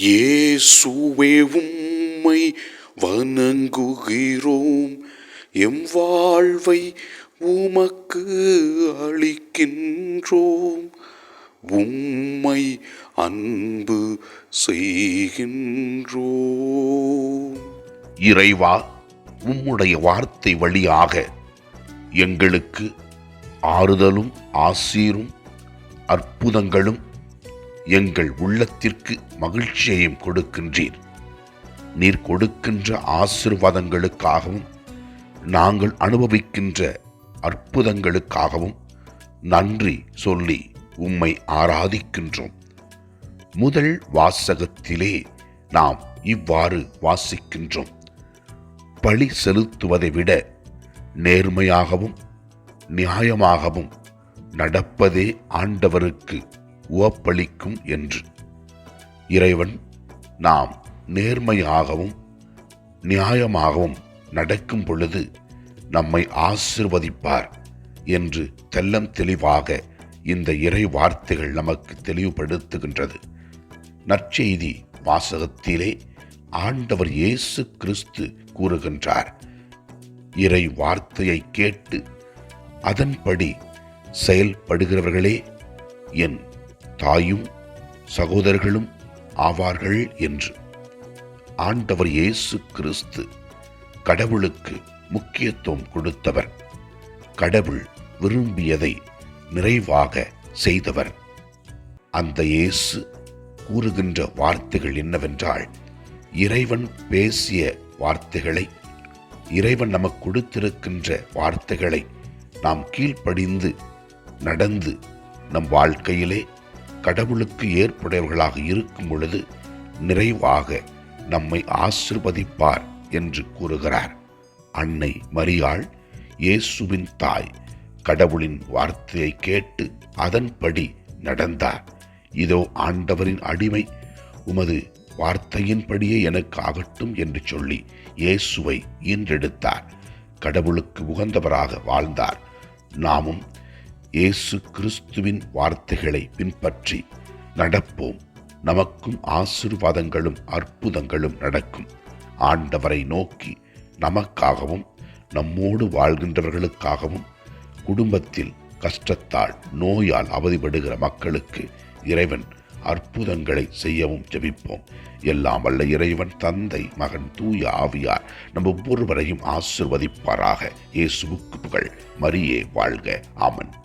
இயேசுவே உம்மை வணங்குகிறோம். எம் வாழ்வை உமக்கு அளிக்கின்றோம். உம்மை அன்பு செய்கின்றோம். இறைவா உம்முடைய வார்த்தை வழியாக எங்களுக்கு ஆறுதலும் ஆசீரும் அற்புதங்களும் எங்கள் உள்ளத்திற்கு மகிழ்ச்சியையும் கொடுக்கின்றீர். நீர் கொடுக்கின்ற ஆசிர்வாதங்களுக்காகவும் நாங்கள் அனுபவிக்கின்ற அற்புதங்களுக்காகவும் நன்றி சொல்லி உம்மை ஆராதிக்கின்றோம். முதல் வாசகத்திலே நாம் இவ்வாறு வாசிக்கின்றோம். பழி செலுத்துவதை விட நேர்மையாகவும் நியாயமாகவும் நடப்பதே ஆண்டவருக்கு உவப்பளிக்கும் என்று. இறைவன் நாம் நேர்மையாகவும் நியாயமாகவும் நடக்கும் பொழுது நம்மை ஆசிர்வதிப்பார் என்று தெல்லம் தெளிவாக இந்த இறை வார்த்தைகள் நமக்கு தெளிவுபடுத்துகின்றது. நற்செய்தி வாசகத்திலே ஆண்டவர் இயேசு கிறிஸ்து கூறுகின்றார். இறை வார்த்தையை கேட்டு அதன்படி செயல்படுகிறவர்களே என் தாயும் சகோதரர்களும் ஆவார்கள் என்று. ஆண்டவர் இயேசு கிறிஸ்து கடவுளுக்கு முக்கியத்துவம் கொடுத்தவர். கடவுள் விரும்பியதை நிறைவாக செய்தவர். அந்த இயேசு கூறுகின்ற வார்த்தைகள் என்னவென்றால் இறைவன் பேசிய வார்த்தைகளை இறைவன் நமக்கு கொடுத்திருக்கின்ற வார்த்தைகளை நாம் கீழ்ப்படிந்து நடந்து நம் வாழ்க்கையிலே கடவுளுக்கு ஏற்புடையவர்களாக இருக்கும் பொழுது நிறைவாக நம்மை ஆசிர்வதிப்பார் என்று கூறுகிறார். அன்னை மரியாள் இயேசுவின் தாய் கடவுளின் வார்த்தையை கேட்டு அதன்படி நடந்தார். இதோ ஆண்டவரின் அடிமை உமது வார்த்தையின்படியே எனக்கு ஆகட்டும் என்று சொல்லி இயேசுவை ஈன்றெடுத்தார். கடவுளுக்கு உகந்தவராக வாழ்ந்தார். நாமும் இயேசு கிறிஸ்துவின் வார்த்தைகளை பின்பற்றி நடப்போம். நமக்கும் ஆசிர்வாதங்களும் அற்புதங்களும் நடக்கும். ஆண்டவரை நோக்கி நமக்காகவும் நம்மோடு வாழ்கின்றவர்களுக்காகவும் குடும்பத்தில் கஷ்டத்தால் நோயால் அவதிப்படுகிற மக்களுக்கு இறைவன் அற்புதங்களை செய்யவும் ஜெபிப்போம். எல்லாம் வல்ல இறைவன் தந்தை மகன் தூய ஆவியார் நம் ஒவ்வொருவரையும் ஆசிர்வதிப்பாராக. இயேசுவுக்கு புகழ். மரியே வாழ்க. ஆமன்.